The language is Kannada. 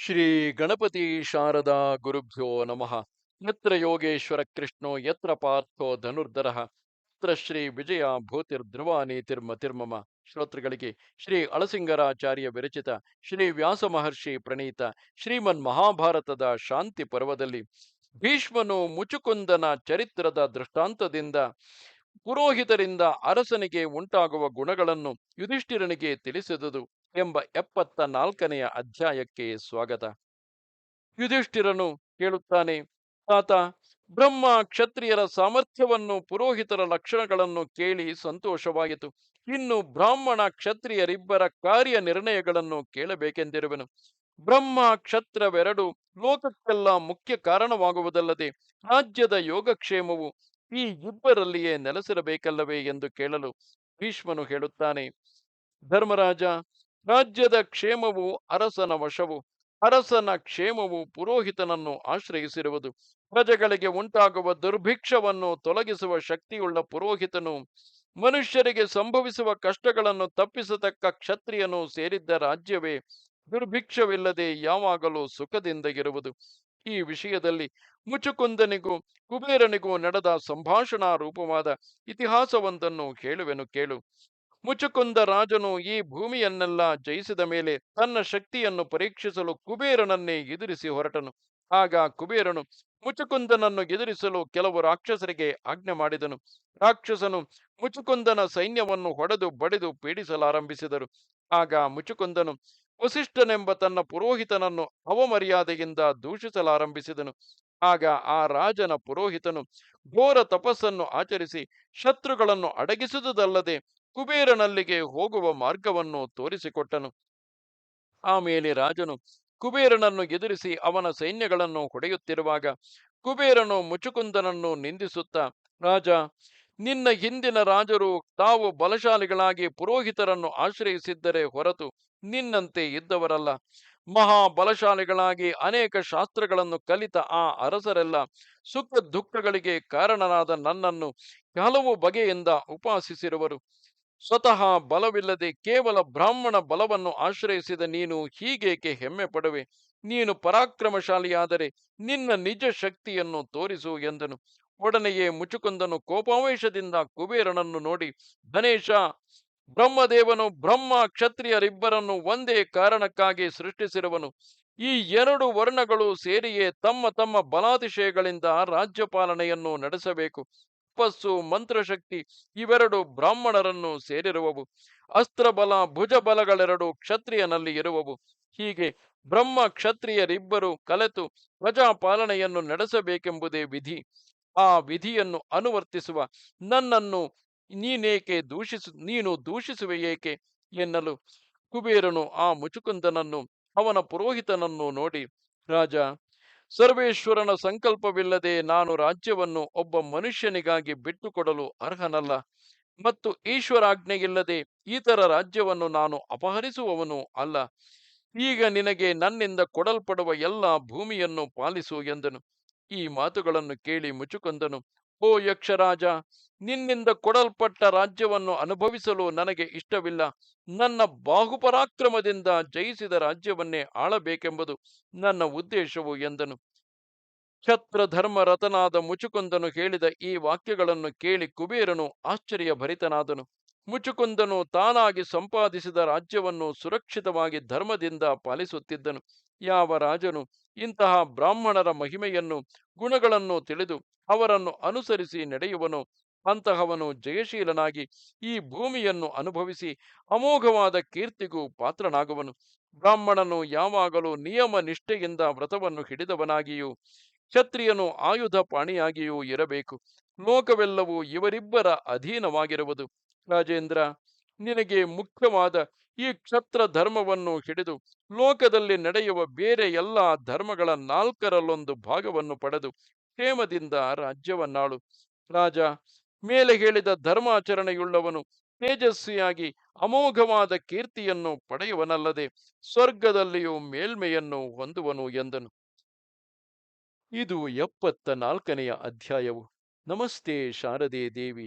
ಶ್ರೀ ಗಣಪತಿ ಶಾರದಾ ಗುರುಭ್ಯೋ ನಮಃ. ಯತ್ರ ಯೋಗೇಶ್ವರ ಕೃಷ್ಣೋ ಯತ್ರ ಪಾರ್ಥೋ ಧನುರ್ಧರ. ಯತ್ರ ಶ್ರೀ ವಿಜಯ ಭೂತಿರ್ಧ್ರುವಾನಿ ತಿರ್ಮ ತಿರ್ಮಮ. ಶ್ರೋತೃಗಳಿಗೆ ಶ್ರೀ ಅಳಸಿಂಗರಾಚಾರ್ಯ ವಿರಚಿತ ಶ್ರೀ ವ್ಯಾಸ ಮಹರ್ಷಿ ಪ್ರಣೀತ ಶ್ರೀಮನ್ ಮಹಾಭಾರತದ ಶಾಂತಿ ಪರ್ವದಲ್ಲಿ ಭೀಷ್ಮನು ಮುಚುಕುಂದನ ಚರಿತ್ರದ ದೃಷ್ಟಾಂತದಿಂದ ಪುರೋಹಿತರಿಂದ ಅರಸನಿಗೆ ಉಂಟಾಗುವ ಗುಣಗಳನ್ನು ಯುಧಿಷ್ಠಿರನಿಗೆ ತಿಳಿಸಿದುದು. ಎಂಬ ಎಪ್ಪತ್ತ ನಾಲ್ಕನೆಯ ಅಧ್ಯಾಯಕ್ಕೆ ಸ್ವಾಗತ. ಯುಧಿಷ್ಠಿರನು ಕೇಳುತ್ತಾನೆ, ತಾತ, ಬ್ರಹ್ಮ ಕ್ಷತ್ರಿಯರ ಸಾಮರ್ಥ್ಯವನ್ನು ಪುರೋಹಿತರ ಲಕ್ಷಣಗಳನ್ನು ಕೇಳಿ ಸಂತೋಷವಾಯಿತು. ಇನ್ನು ಬ್ರಾಹ್ಮಣ ಕ್ಷತ್ರಿಯರಿಬ್ಬರ ಕಾರ್ಯ ನಿರ್ಣಯಗಳನ್ನು ಕೇಳಬೇಕೆಂದಿರುವೆನು. ಬ್ರಹ್ಮ ಕ್ಷತ್ರವೆರಡು ಲೋಕಕ್ಕೆಲ್ಲ ಮುಖ್ಯ ಕಾರಣವಾಗುವುದಲ್ಲದೆ ರಾಜ್ಯದ ಯೋಗಕ್ಷೇಮವು ಈ ಇಬ್ಬರಲ್ಲಿಯೇ ನೆಲೆಸಿರಬೇಕಲ್ಲವೇ ಎಂದು ಕೇಳಲು ಭೀಷ್ಮನು ಹೇಳುತ್ತಾನೆ, ಧರ್ಮರಾಜ ರಾಜ್ಯದ ಕ್ಷೇಮವು ಅರಸನ ವಶವು, ಅರಸನ ಕ್ಷೇಮವು ಪುರೋಹಿತನನ್ನು ಆಶ್ರಯಿಸಿರುವುದು. ಪ್ರಜೆಗಳಿಗೆ ಉಂಟಾಗುವ ದುರ್ಭಿಕ್ಷವನ್ನು ತೊಲಗಿಸುವ ಶಕ್ತಿಯುಳ್ಳ ಪುರೋಹಿತನು, ಮನುಷ್ಯರಿಗೆ ಸಂಭವಿಸುವ ಕಷ್ಟಗಳನ್ನು ತಪ್ಪಿಸತಕ್ಕ ಕ್ಷತ್ರಿಯನು ಸೇರಿದ್ದ ರಾಜ್ಯವೇ ದುರ್ಭಿಕ್ಷವಿಲ್ಲದೆ ಯಾವಾಗಲೂ ಸುಖದಿಂದ ಇರುವುದು. ಈ ವಿಷಯದಲ್ಲಿ ಮುಚುಕುಂದನಿಗೂ ಕುಬೇರನಿಗೂ ನಡೆದ ಸಂಭಾಷಣಾ ರೂಪವಾದ ಇತಿಹಾಸವೊಂದನ್ನು ಹೇಳುವೆನು ಕೇಳು. ಮುಚುಕುಂದ ರಾಜನು ಈ ಭೂಮಿಯನ್ನೆಲ್ಲ ಜಯಿಸಿದ ಮೇಲೆ ತನ್ನ ಶಕ್ತಿಯನ್ನು ಪರೀಕ್ಷಿಸಲು ಕುಬೇರನನ್ನೇ ಎದುರಿಸಿ ಹೊರಟನು. ಆಗ ಕುಬೇರನು ಮುಚುಕುಂದನನ್ನು ಎದುರಿಸಲು ಕೆಲವು ರಾಕ್ಷಸರಿಗೆ ಆಜ್ಞೆ ಮಾಡಿದನು. ರಾಕ್ಷಸನು ಮುಚುಕುಂದನ ಸೈನ್ಯವನ್ನು ಹೊಡೆದು ಬಡಿದು ಪೀಡಿಸಲಾರಂಭಿಸಿದರು. ಆಗ ಮುಚುಕುಂದನು ವಸಿಷ್ಠನೆಂಬ ತನ್ನ ಪುರೋಹಿತನನ್ನು ಅವಮರ್ಯಾದೆಯಿಂದ ದೂಷಿಸಲಾರಂಭಿಸಿದನು. ಆಗ ಆ ರಾಜನ ಪುರೋಹಿತನು ಘೋರ ತಪಸ್ಸನ್ನು ಆಚರಿಸಿ ಶತ್ರುಗಳನ್ನು ಅಡಗಿಸುವುದಲ್ಲದೆ ಕುಬೇರನಲ್ಲಿಗೆ ಹೋಗುವ ಮಾರ್ಗವನ್ನು ತೋರಿಸಿಕೊಟ್ಟನು. ಆಮೇಲೆ ರಾಜನು ಕುಬೇರನನ್ನು ಎದುರಿಸಿ ಅವನ ಸೈನ್ಯಗಳನ್ನು ಹೊಡೆಯುತ್ತಿರುವಾಗ ಕುಬೇರನು ಮುಚುಕುಂದನನ್ನು ನಿಂದಿಸುತ್ತಾ, ರಾಜ, ನಿನ್ನ ಹಿಂದಿನ ರಾಜರು ತಾವು ಬಲಶಾಲಿಗಳಾಗಿ ಪುರೋಹಿತರನ್ನು ಆಶ್ರಯಿಸಿದ್ದರೆ ಹೊರತು ನಿನ್ನಂತೆ ಇದ್ದವರಲ್ಲ. ಮಹಾ ಬಲಶಾಲಿಗಳಾಗಿ ಅನೇಕ ಶಾಸ್ತ್ರಗಳನ್ನು ಕಲಿತ ಆ ಅರಸರೆಲ್ಲ ಸುಖ ದುಃಖಗಳಿಗೆ ಕಾರಣನಾದ ನನ್ನನ್ನು ಹಲವು ಬಗೆಯಿಂದ ಉಪಾಸಿಸಿರುವರು. ಸ್ವತಃ ಬಲವಿಲ್ಲದೆ ಕೇವಲ ಬ್ರಾಹ್ಮಣ ಬಲವನ್ನು ಆಶ್ರಯಿಸಿದ ನೀನು ಹೀಗೇಕೆ ಹೆಮ್ಮೆ ಪಡುವೆ ನೀನು ಪರಾಕ್ರಮಶಾಲಿಯಾದರೆ ನಿನ್ನ ನಿಜ ಶಕ್ತಿಯನ್ನು ತೋರಿಸು ಎಂದನು. ಒಡನೆಯೇ ಮುಚುಕುಂದನು ಕೋಪಾವೇಶದಿಂದ ಕುಬೇರನನ್ನು ನೋಡಿ ಗಣೇಶ ಬ್ರಹ್ಮದೇವನು ಬ್ರಹ್ಮ ಕ್ಷತ್ರಿಯರಿಬ್ಬರನ್ನು ಒಂದೇ ಕಾರಣಕ್ಕಾಗಿ ಸೃಷ್ಟಿಸಿರುವನು. ಈ ಎರಡು ವರ್ಣಗಳು ಸೇರಿಯೇ ತಮ್ಮ ತಮ್ಮ ಬಲಾತಿಶಯಗಳಿಂದ ರಾಜ್ಯಪಾಲನೆಯನ್ನು ನಡೆಸಬೇಕು. ತಪಸ್ಸು, ಮಂತ್ರಶಕ್ತಿ ಇವೆರಡು ಬ್ರಾಹ್ಮಣರನ್ನು ಸೇರಿರುವವು. ಅಸ್ತ್ರಬಲ, ಭುಜಬಲಗಳೆರಡು ಕ್ಷತ್ರಿಯನಲ್ಲಿ ಇರುವವು. ಹೀಗೆ ಬ್ರಹ್ಮ ಕ್ಷತ್ರಿಯರಿಬ್ಬರು ಕಲೆತು ಪ್ರಜಾಪಾಲನೆಯನ್ನು ನಡೆಸಬೇಕೆಂಬುದೇ ವಿಧಿ. ಆ ವಿಧಿಯನ್ನು ಅನುವರ್ತಿಸುವ ನನ್ನನ್ನು ನೀನೇಕೆ ದೂಷಿಸು, ನೀನು ದೂಷಿಸುವೆ ಏಕೆ? ಎನ್ನಲು ಕುಬೇರನು ಆ ಮುಚುಕುಂದನನ್ನು, ಅವನ ಪುರೋಹಿತನನ್ನು ನೋಡಿ, ರಾಜ, ಸರ್ವೇಶ್ವರನ ಸಂಕಲ್ಪವಿಲ್ಲದೆ ನಾನು ರಾಜ್ಯವನ್ನು ಒಬ್ಬ ಮನುಷ್ಯನಿಗಾಗಿ ಬಿಟ್ಟುಕೊಡಲು ಅರ್ಹನಲ್ಲ. ಮತ್ತು ಈಶ್ವರಾಜ್ಞೆಯಿಲ್ಲದೆ ಈತರ ರಾಜ್ಯವನ್ನು ನಾನು ಅಪಹರಿಸುವವನು ಅಲ್ಲ. ಈಗ ನಿನಗೆ ನನ್ನಿಂದ ಕೊಡಲ್ಪಡುವ ಎಲ್ಲ ಭೂಮಿಯನ್ನು ಪಾಲಿಸು ಎಂದನು. ಈ ಮಾತುಗಳನ್ನು ಕೇಳಿ ಮುಚುಕೊಂದನು ಓ ಯಕ್ಷರಾಜ, ನಿನ್ನಿಂದ ಕೊಡಲ್ಪಟ್ಟ ರಾಜ್ಯವನ್ನು ಅನುಭವಿಸಲು ನನಗೆ ಇಷ್ಟವಿಲ್ಲ. ನನ್ನ ಬಾಹುಪರಾಕ್ರಮದಿಂದ ಜಯಿಸಿದ ರಾಜ್ಯವನ್ನೇ ಆಳಬೇಕೆಂಬುದು ನನ್ನ ಉದ್ದೇಶವು ಎಂದನು. ಛತ್ರ ಧರ್ಮ ರತನಾದ ಮುಚುಕುಂದನು ಹೇಳಿದ ಈ ವಾಕ್ಯಗಳನ್ನು ಕೇಳಿ ಕುಬೇರನು ಆಶ್ಚರ್ಯ ಭರಿತನಾದನು ಮುಚುಕುಂದನು ತಾನಾಗಿ ಸಂಪಾದಿಸಿದ ರಾಜ್ಯವನ್ನು ಸುರಕ್ಷಿತವಾಗಿ ಧರ್ಮದಿಂದ ಪಾಲಿಸುತ್ತಿದ್ದನು. ಯಾವ ರಾಜನು ಇಂತಹ ಬ್ರಾಹ್ಮಣರ ಮಹಿಮೆಯನ್ನು, ಗುಣಗಳನ್ನು ತಿಳಿದು ಅವರನ್ನು ಅನುಸರಿಸಿ ನಡೆಯುವನು, ಅಂತಹವನು ಜಯಶೀಲನಾಗಿ ಈ ಭೂಮಿಯನ್ನು ಅನುಭವಿಸಿ ಅಮೋಘವಾದ ಕೀರ್ತಿಗೂ ಪಾತ್ರನಾಗುವನು. ಬ್ರಾಹ್ಮಣನು ಯಾವಾಗಲೂ ನಿಯಮ ನಿಷ್ಠೆಯಿಂದ ವ್ರತವನ್ನು ಹಿಡಿದವನಾಗಿಯೂ, ಕ್ಷತ್ರಿಯನು ಆಯುಧ ಪಾಣಿಯಾಗಿಯೂ ಇರಬೇಕು. ಲೋಕವೆಲ್ಲವೂ ಇವರಿಬ್ಬರ ಅಧೀನವಾಗಿರುವುದು. ರಾಜೇಂದ್ರ, ನಿನಗೆ ಮುಖ್ಯವಾದ ಈ ಕ್ಷತ್ರ ಧರ್ಮವನ್ನು ಹಿಡಿದು ಲೋಕದಲ್ಲಿ ನಡೆಯುವ ಬೇರೆ ಎಲ್ಲ ಧರ್ಮಗಳ ನಾಲ್ಕರಲ್ಲೊಂದು ಭಾಗವನ್ನು ಪಡೆದು ಕ್ಷೇಮದಿಂದ ರಾಜ್ಯವನ್ನಾಳು. ರಾಜ, ಮೇಲೆ ಹೇಳಿದ ಧರ್ಮಾಚರಣೆಯುಳ್ಳವನು ತೇಜಸ್ವಿಯಾಗಿ ಅಮೋಘವಾದ ಕೀರ್ತಿಯನ್ನು ಪಡೆಯುವನಲ್ಲದೆ ಸ್ವರ್ಗದಲ್ಲಿಯೂ ಮೇಲ್ಮೆಯನ್ನು ಹೊಂದುವನು ಎಂದನು. ಇದು ಎಪ್ಪತ್ತ ನಾಲ್ಕನೆಯ ಅಧ್ಯಾಯವು. ನಮಸ್ತೆ ಶಾರದೆ ದೇವಿ.